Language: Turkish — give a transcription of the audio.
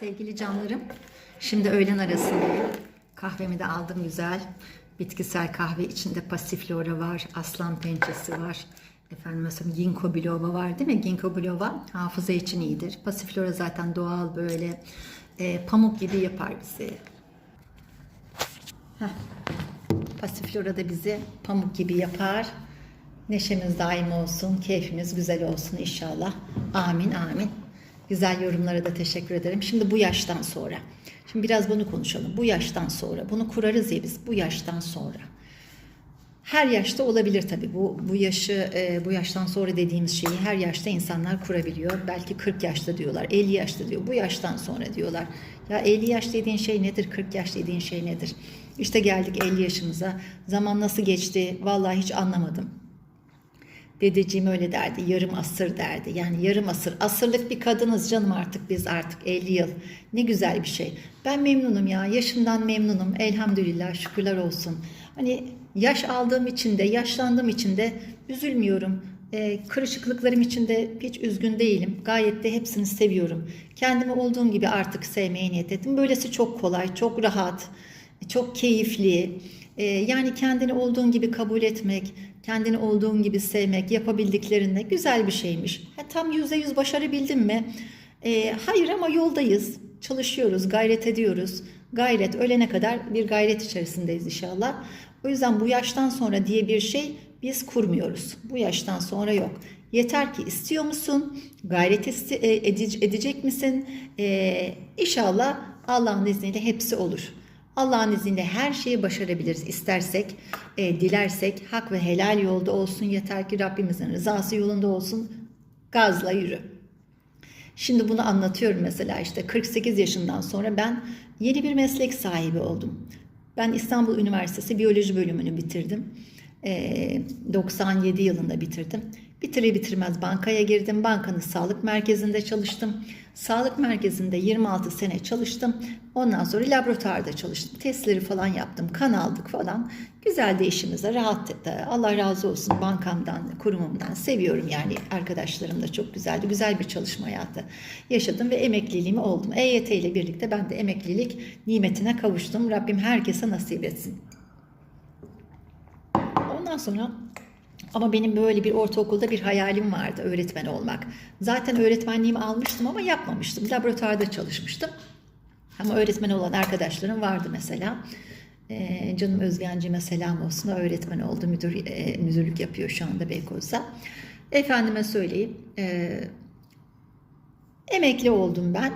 Sevgili canlarım, şimdi öğlen arasındayım. Kahvemi de aldım güzel. Bitkisel kahve içinde pasiflora var, aslan pençesi var. Efendim mesela ginkgo biloba var değil mi? Ginkgo biloba hafıza için iyidir. Pasiflora zaten doğal böyle e, pamuk gibi yapar bizi. Heh. Pasiflora da bizi pamuk gibi yapar. Neşemiz daim olsun, keyfimiz güzel olsun inşallah. Amin amin. Güzel yorumlara da teşekkür ederim. Şimdi bu yaştan sonra. Şimdi biraz bunu konuşalım. Bu yaştan sonra. Bunu kurarız ya biz bu yaştan sonra. Her yaşta olabilir tabii. Bu bu yaşı e, bu yaştan sonra dediğimiz şeyi her yaşta insanlar kurabiliyor. Belki 40 yaşta diyorlar, 50 yaşta diyor. Bu yaştan sonra diyorlar. Ya 50 yaş dediğin şey nedir? 40 yaş dediğin şey nedir? İşte geldik 50 yaşımıza. Zaman nasıl geçti? Vallahi hiç anlamadım. Dedeciğim öyle derdi. Yarım asır derdi. Yani yarım asır. Asırlık bir kadınız canım artık biz artık 50 yıl. Ne güzel bir şey. Ben memnunum ya. Yaşımdan memnunum. Elhamdülillah şükürler olsun. Hani yaş aldığım için de yaşlandığım için de üzülmüyorum. Ee, kırışıklıklarım için de hiç üzgün değilim. Gayet de hepsini seviyorum. Kendimi olduğum gibi artık sevmeye niyet ettim. Böylesi çok kolay, çok rahat, çok keyifli. Ee, yani kendini olduğun gibi kabul etmek, kendini olduğun gibi sevmek, yapabildiklerinde güzel bir şeymiş. Ha, tam yüzde yüz başarabildim mi? Ee, hayır ama yoldayız. Çalışıyoruz, gayret ediyoruz. Gayret, ölene kadar bir gayret içerisindeyiz inşallah. O yüzden bu yaştan sonra diye bir şey biz kurmuyoruz. Bu yaştan sonra yok. Yeter ki istiyor musun? Gayret iste- e, edecek misin? Ee, inşallah Allah'ın izniyle hepsi olur. Allah'ın izniyle her şeyi başarabiliriz istersek, e, dilersek hak ve helal yolda olsun yeter ki Rabbimizin rızası yolunda olsun. Gazla yürü. Şimdi bunu anlatıyorum mesela işte 48 yaşından sonra ben yeni bir meslek sahibi oldum. Ben İstanbul Üniversitesi Biyoloji bölümünü bitirdim. Ee, 97 yılında bitirdim. Bitirir bitirmez bankaya girdim. Bankanın sağlık merkezinde çalıştım. Sağlık merkezinde 26 sene çalıştım. Ondan sonra laboratuvarda çalıştım. Testleri falan yaptım. Kan aldık falan. Güzel de işimize rahat Allah razı olsun bankamdan, kurumumdan seviyorum yani arkadaşlarım da çok güzeldi. Güzel bir çalışma hayatı yaşadım ve emekliliğimi oldum. EYT ile birlikte ben de emeklilik nimetine kavuştum. Rabbim herkese nasip etsin. Sonra ama benim böyle bir ortaokulda bir hayalim vardı öğretmen olmak. Zaten öğretmenliğimi almıştım ama yapmamıştım. Laboratuvarda çalışmıştım. Ama öğretmen olan arkadaşlarım vardı mesela. Ee, canım Özgenciğime selam olsun. Öğretmen oldu. Müdür, e, müdürlük yapıyor şu anda Beykoz'da. Efendime söyleyeyim. e, emekli oldum ben.